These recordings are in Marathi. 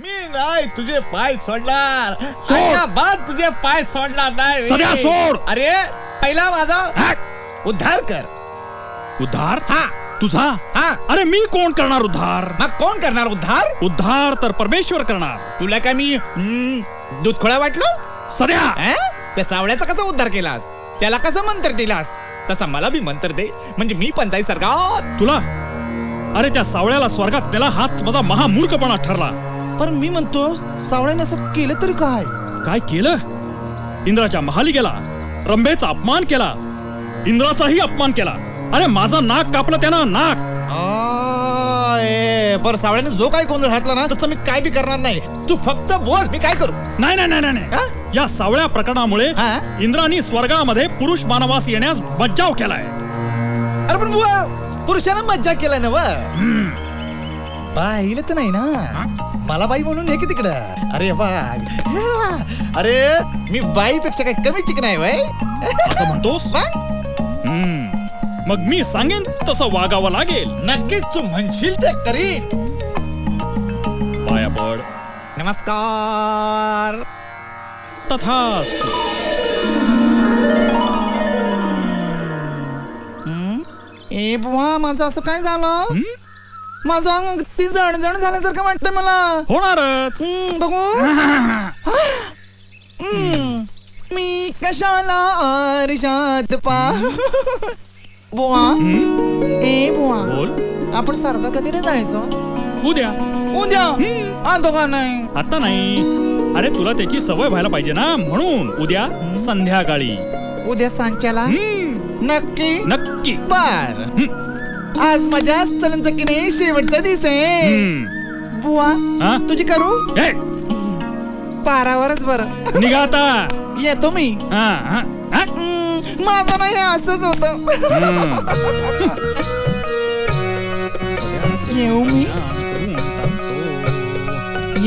मी नाही तुझे पाय सोडणार. सोड. बाद तुझे पाय सोडणार नाही सध्या सोड. अरे पहिला माझा? उद्धार कर. उद्धार? हा. तुझा? हा. अरे मी कोण करणार उद्धार? मग कोण करणार उद्धार? उद्धार तर परमेश्वर करणार. तुला काय मी हम्म, दूध खोळा वाटलो? सध्या. अं? त्या सावळ्याचा कसा उद्धार केलास? त्याला कसं मंत्र दिलास? तसा मला बी मंत्र दे. म्हणजे मी पण जाई सरगात तुला? अरे त्या सावळ्याला स्वर्गात नेला हाच माझा महामूर्खपणा ठरला. पण मी म्हणतो सावळ्याने असं केलं तरी काय? काय केलं? इंद्राच्या महाली गेला रंभेचा अपमान केला इंद्राचाही अपमान केला. अरे माझा नाक कापला त्यानं नाक. पर सावळ्याने जो काही गोंधळ घातला ना तसं मी काय बी करणार नाही. तू फक्त बोल मी काय करू? नाही नाही नाही नाही, या सावळ्या प्रकरणामुळे? इंद्राने स्वर्गामध्ये पुरुष मानवास येण्यास बज्जाव केलाय. अरे पण बुवा पुरुषाला मज्जा केला ना व. पाहिलं तर नाही ना. मला बाई म्हणून हे की तिकडं. अरे वाघ अरे मी बाईपेक्षा काही कमी चिकन आहे वय. असं म्हणतोस? मग हम्म. मग मी सांगेन तसं वागावं लागेल. नक्कीच तू म्हणशील ते करी पाया पड. नमस्कार. तथास्तु. हं? ए बुवा माझं असं काय झालं? माझं अंग ती जण जण झाल्यासारखं वाटतंय मला. होणारच. बघू. मी कशाला आरशात पा? बुवा? ए बुवा. बोल. आपण सारखं कधी रे जायचं? उद्या. उद्या. आतो का नाही? आता नाही. अरे तुला त्याची सवय व्हायला पाहिजे ना. म्हणून उद्या संध्याकाळी. उद्या सांच्याला? हम्म. नक्की? नक्की. बर हम्म. आज माझ्या चलन चक्कीने शेवटचा दिवस आहे हम्म. बुवा हा? तुझी करू ए, पारावरच बरं निघा आता येतो मी हा, हा, हा? हं, माझं नाही असंच होत हम्म. येऊ मी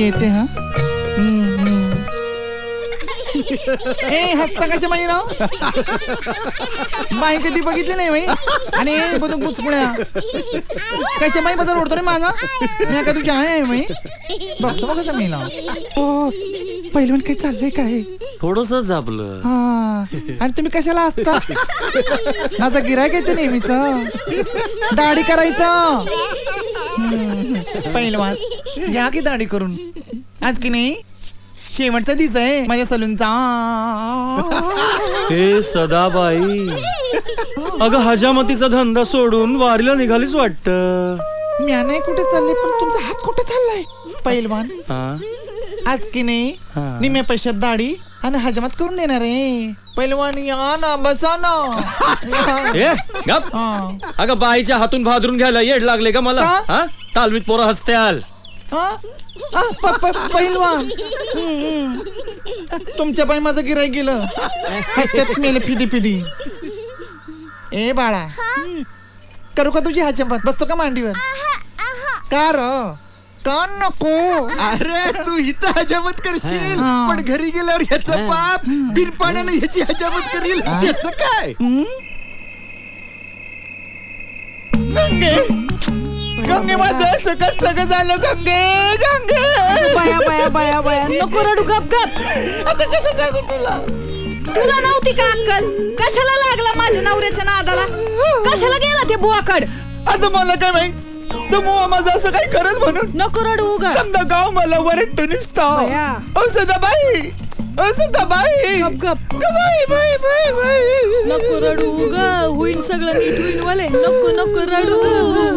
येते हा हं, हं. ए हसता कशा माही ना बाई कधी बघितली नाही बाई. आणि बघून पुचपुण्या कशा बाई बद्दल ओढतो रे माझा? मी का तुझ्या आहे बाई? बघतो बघा मी ना ओ पहिलवान काही चाललंय काय थोडस झापलं हा. आणि तुम्ही कशाला असता माझा गिरायक येते नेहमीच. दाढी करायचं. पहिलवान घ्या की दाढी करून. आज की नाही? शेवटचा दिवस आहे माझ्या सलूनचा. हे सदाबाई. अगं हजामतीचा धंदा सोडून वारीला निघालीच वाटत. मी नाही कुठे चालले पण तुमचा हात कुठे चाललाय? पहिलवान आज की नाही. निम्या पैशात दाढी आणि हजमत करून देणार आहे. पहिलवान या ना बसा ना. ए गप. हा. अगं बाईच्या हातून भादरून घ्यायला येड लागले का मला? हा? तालमीत पोरं हसत्याल. प- पहिलवान. तुमच्या पाय माझं गिराय गेलं. हसत्यात मेले फिदी फिदी. ए बाळा. करू का तुझी हाचंपत बसतो का मांडीवर? का र का नको. अरे तू इथं हजामत करशील. पण घरी गेल्यावर ह्याचा बाप बिन पाण्याने ह्याची हजामत करील. त्याच काय? हम्म? गंगे माझं असं कसं सगळं झालं? गंगे गंगे. बाया बाया बाया बाया. नको रडू गप गप. आता कसं सांगू तुला? तुला नव्हती का अक्कल? कशाला लागला माझ्या नवऱ्याच्या नादाला? कशाला गेला ते बुवाकड? आता मला काय माहीत? तो मुवा माझं असं काही करत म्हणून? नको रडू उग. समजा गाव मला वरटतो निसता. बया. ओ सदाबाई. ओ सदाबाई. गप गप. बाई बाई बाई बाई. नको रडू उग. होईल सगळं नीट होईल वाले. नको नको रडू.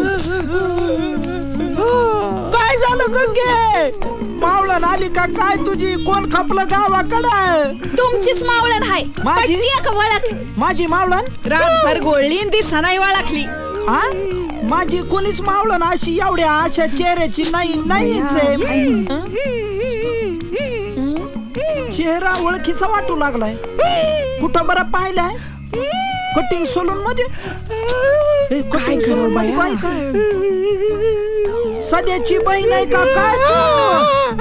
काय गंगे. मावळण आली का काय तुझी? कोण खपलं गावाकडं? तुमचीच मावळण हाय. माझी? पटली का वळख? माझी मावळण? रातभर गोळली आणि दिसा नाही वळखली. हा माझी कोणीच मावळण अशी एवढ्या अशा चेहऱ्याची नाही नाहीच आहे. चेहरा ओळखीचा वाटू लागलाय. कुठं बरं पाहिलाय? कटिंग सलून मध्ये? ए, cutting salon मध्ये बाई काय सध्याची बहीण आहे का? काय तू?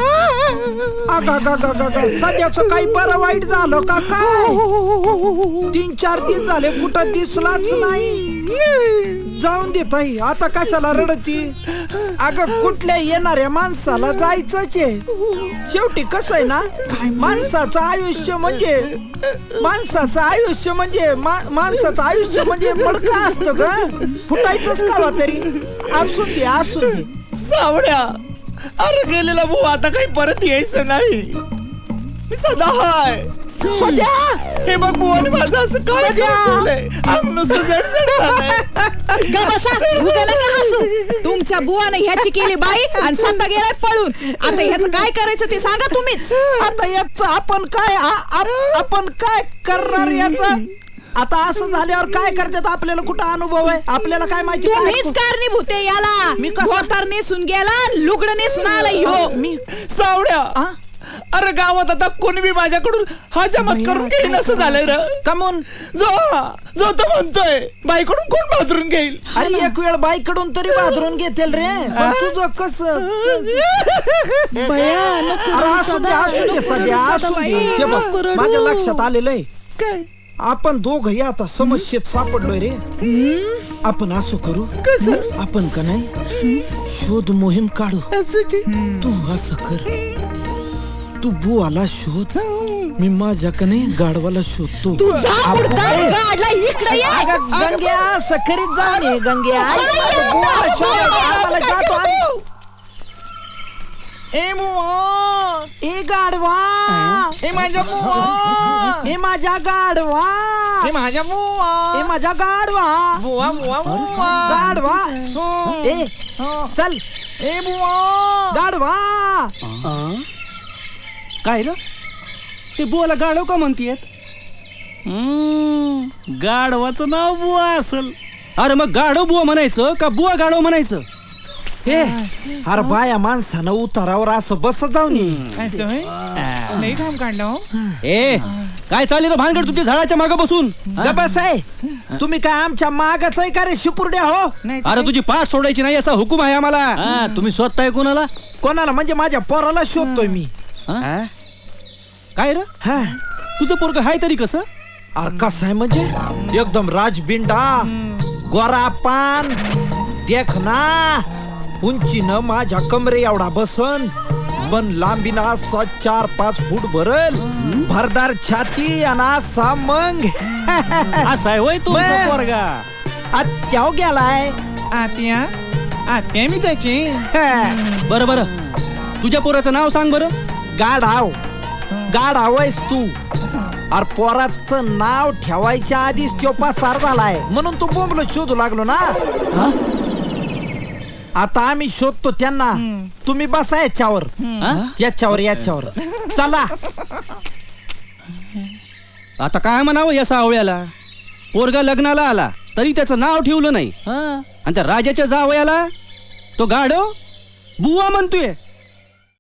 सध्याचं काही बरं वाईट झालं का काय? तीन चार दिवस झाले कुठं दिसलाच नाही. जाऊन देत आता कशाला रडती? अगं कुठल्या येणाऱ्या माणसाला जायचंच आहे? शेवटी कसं आहे ना माणसाचं आयुष्य म्हणजे माणसाचं आयुष्य म्हणजे मा- माणसाचं आयुष्य म्हणजे मडका असतं ग. फुटायचंच कावा तरी. असून दे असून दे. सावड्या अरे गेलेला भाऊ आता काही परत यायचं नाही. मी सदा हाय. सध्या? हे बघ बुवाने माझं असं काय? अंग नुसतं जडजड झालंय. ग बसा. उद्या नका हसू? तुमच्या बुवाने ह्याची केली बाई आणि स्वतः गेलाय पळून. आता ह्याचं काय करायचं ते सांगा तुम्हीच. आता याच आपण काय आ- आपण काय करणार याच? आता असं झाल्यावर काय करतात आपल्याला कुठं अनुभव आहे? आपल्याला काय माहिती? काय कारणीभूत आहे याला. मी कसं- नेसून गेला लुगडं नेसून आला ह्यो मी सावड्या. आ? अरे गावात आता कोणी बी माझ्याकडून हजामत करून घेईन असं झालंय र. कमून? जो जो तो म्हणतोय बाईकडून कोण बाजरून घेईल? अरे एक वेळ बाईकडून तरी बाजरून घेतील रे. पण तुझं कस? अरे असू दे असू दे सध्या असू दे. हे बघ माझ्या लक्षात आलेलं आहे आपण दोघही आता समस्येत सापडलोय रे. आपण असं करू? आपण का नाही? शोध मोहीम काढू. तू असं कर. तू बुवाला शोध. मी माझ्या का नाही गाढवाला शोधतो. अगं, गंग्या सखरीत ये गंग्या ऐक माझं बुवाला शोधायचं. आम्हाला जातो आम्ही. ए बुवा ए गाढवा. ए माझ्या बुवा ए माझ्या गाढवा. ए माझ्या बुवा ए माझ्या गाढवा. बुवा बुवा बुवा गाढवा. हो. ए चल. ए बुवा गाढवा. काय र? ते बुवाला गाढव का म्हणतीयत? गाढवाचं नाव बुवा असल. अरे मग गाढव बुवा म्हणायचं का बुवा गाढव म्हणायचं? हे अरे बाया माणसानं उतारावर असं बस जाऊन ये असं होय? लई काढलं हो. ए काय चालेल भानगड तुमच्या झाडाच्या मागे बसून गबस आहे तुम्ही काय आमच्या मागच आहे का रे शिपुर्ड्या हो नाही तर अरे तुझी पाठ सोडायची नाही असा हुकूम आहे आम्हाला तुम्ही स्वतः कोणाला कोणाला म्हणजे माझ्या पोराला शोधतोय मी काय र हा तुझं पोरग हाय तरी कसं अरे कसं आहे म्हणजे एकदम राजबिंडा गोरा पान देखना उंचीनं माझ्या कमरे एवढा बसन. पण लांबीना असा चार पाच फूट भरल. भरदार छाती आणि असा मग. असा आहे होय बे. पोरगा. आत्याव गेलाय. आत्या? आत्या मी त्याची? बरं बरं. तुझ्या पोराचं नाव सांग बरं. गाढाव. गाढाव आहेस तू. अरे पोराचं नाव ठेवायच्या आधीच तो पसार झालाय. म्हणून तू बोंबल शोधू लागलो ना. आता आम्ही शोधतो त्यांना. तुम्ही बसा याच्यावर. हा? याच्यावर याच्यावर. चला. आता काय म्हणावं या सावळ्याला? पोरगा लग्नाला आला तरी त्याचं नाव ठेवलं नाही. आणि त्या राजाच्या जावयाला तो गाढव बुवा म्हणतोय.